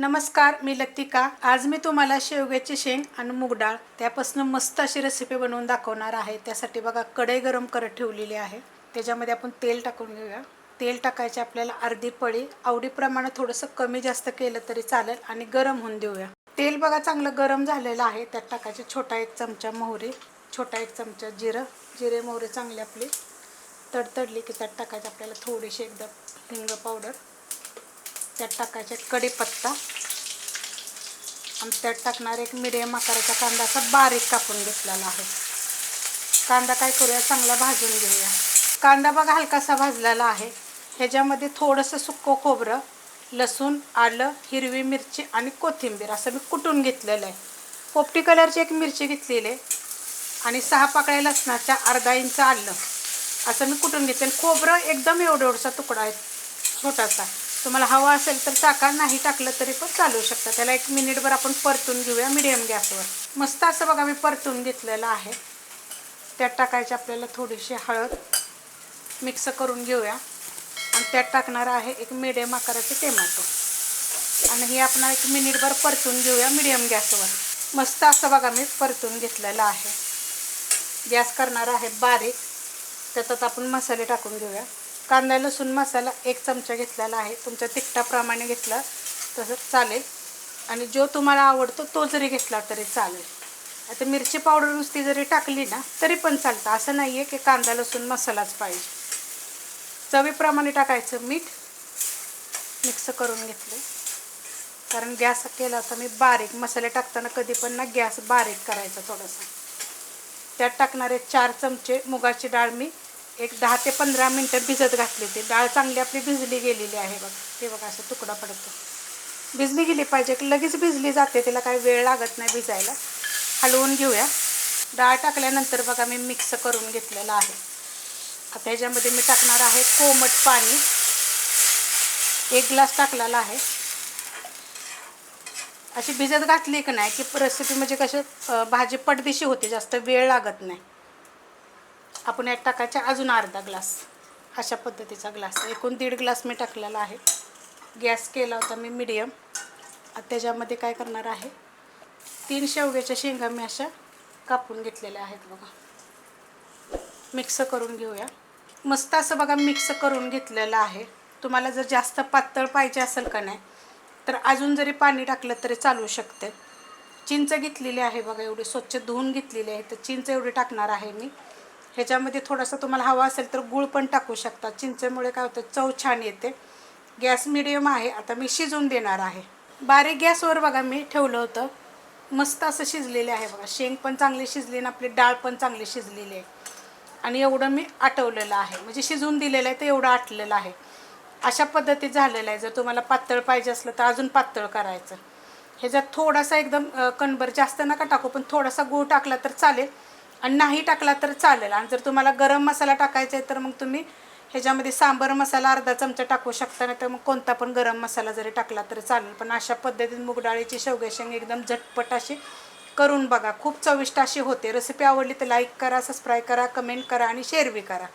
नमस्कार मी लतिका. आज मी तुम्हाला शेवग्याची शेंग आणि मूग डाळ त्यापासून मस्त अशी रेसिपी बनवून दाखवणार आहे. त्यासाठी बघा कढई गरम करत ठेवलेली आहे. त्याच्यामध्ये आपण तेल टाकून घेऊया. तेल टाकायचे आपल्याला अर्धी पळी आवडीप्रमाणे थोडंसं कमी जास्त केलं तरी चालेल आणि गरम होऊन देऊया. तेल बघा चांगलं गरम झालेलं आहे. त्यात टाकायचे छोटा एक चमचा मोहरी छोटा एक चमचा जिरं. जिरे मोहरी चांगली आपली तडतडली की त्यात टाकायचे आपल्याला थोडीशी एकदम हिंग पावडर त्यात टाकायचे कढीपत्ता. आणि त्यात टाकणार एक मिडियम आकाराचा कांदा असा बारीक कापून घेतलेला आहे. कांदा काय करूया? चांगला भाजून घेऊया. कांदा बघा हलकासा भाजलेला आहे. ह्याच्यामध्ये थोडंसं सुक्कं खोबरं लसूण आलं हिरवी मिरची आणि कोथिंबीर असं मी कुटून घेतलेलं आहे. पोपटी कलरची एक मिरची घेतलेली आहे. आणि सहा पाकळ्या लसणाच्या अर्धा इंच आलं. असं मी कुटून घेतलं खोबरं एकदम एवढं एवढसा तुकडा आहे छोटासा. तुम्हाला हवा असेल तर टाका नाही टाकलं तरी पण चालू शकतं. त्याला एक मिनिटभर आपण परतून घेऊया मिडियम गॅसवर मस्त असं बघा मी परतून घेतलेलं आहे. त्यात टाकायची आपल्याला थोडीशी हळद मिक्स करून घेऊया. आणि त्यात टाकणार आहे एक मिडियम आकाराचे टोमॅटो आणि हे आपण एक मिनिटभर परतून घेऊया मिडियम गॅसवर मस्त असं बघा मी परतून घेतलेलं आहे. गॅस करणार आहे बारीक. त्याच्यात आपण मसाले टाकून घेऊया. कांदा लसूण मसाला एक चमचा घेतलेला आहे. तुमच्या तिखटाप्रमाणे घेतला तसं चालेल. आणि जो तुम्हाला आवडतो तो जरी घेतला तरी चालेल. आता मिरची पावडर नुसती जरी टाकली ना तरी पण चालतं. असं नाही आहे की कांदा लसूण मसालाच पाहिजे. चवीप्रमाणे टाकायचं मीठ. मिक्स करून घेतलं कारण गॅस केला होता मी बारीक. मसाले टाकताना कधी पण ना गॅस बारीक करायचा थोडासा. त्यात टाकणारे चार चमचे मुगाची डाळ मी एक दहा ते पंधरा मिनटं भिजत घातली होती. डाळ चांगली आपली भिजली गेलेली आहे बघ. ते बघा असं तुकडा पडतो. भिजली गेली पाहिजे. की लगेच भिजली जाते. तिला काही वेळ लागत नाही भिजायला. हलवून घेऊया. डाळ टाकल्यानंतर बघा मी मिक्स करून घेतलेला आहे. आता ह्याच्यामध्ये मी टाकणार आहे कोमट पाणी. एक ग्लास टाकलेला आहे. अशी भिजत घातली की नाही की रेसिपी म्हणजे कशी भाजी पडदिशी होते. जास्त वेळ लागत नाही. आपण यात टाकायचा अजून अर्धा ग्लास. अशा पद्धतीचा ग्लास. एकूण दीड ग्लास मी टाकलेला आहे. गॅस केला होता मी मिडियम. त्याच्यामध्ये काय करणार आहे? तीन शेवग्याच्या शेंगा मी अशा कापून घेतलेल्या आहेत बघा. मिक्स करून घेऊया. मस्त असं बघा मिक्स करून घेतलेलं आहे. तुम्हाला जर जास्त पातळ पाहिजे असेल का नाही तर अजून जरी पाणी टाकलं तरी चालू शकते. चिंच घेतलेली आहे बघा एवढी स्वच्छ धुवून घेतलेली आहे. तर चिंच एवढी टाकणार आहे मी. ह्याच्यामध्ये थोडासा तुम्हाला हवा असेल तर गूळ पण टाकू शकता. चिंचेमुळे काय होतं चव छान येते. गॅस मिडियम आहे. आता मी शिजवून देणार आहे. बारीक गॅसवर बघा मी ठेवलं होतं. मस्त असं शिजलेले आहे बघा. शेंग पण चांगली शिजली आणि आपली डाळ पण चांगली शिजलेली आहे. आणि एवढं मी आटवलेलं आहे. म्हणजे शिजवून दिलेलं आहे तर एवढं आटलेलं आहे. अशा पद्धतीत झालेलं आहे. जर तुम्हाला पातळ पाहिजे असलं तर अजून पातळ करायचं. ह्याच्यात थोडासा एकदम कणबर जास्त नका टाकू पण थोडासा गूळ टाकला तर चालेल. आणि नाही टाकला तर चालेल. आणि जर तुम्हाला गरम मसाला टाकायचा आहे तर मग तुम्ही ह्याच्यामध्ये सांबर मसाला अर्धा चमचा टाकू शकता नाही तर मग कोणता पण गरम मसाला जरी टाकला तरी चालेल. पण अशा पद्धतीने मूग डाळीची शेवग्या शेंग एकदम झटपट अशी करून बघा. खूप चविष्ट अशी होते. रेसिपी आवडली तर लाईक करा सबस्क्राईब करा कमेंट करा आणि शेअर बी करा.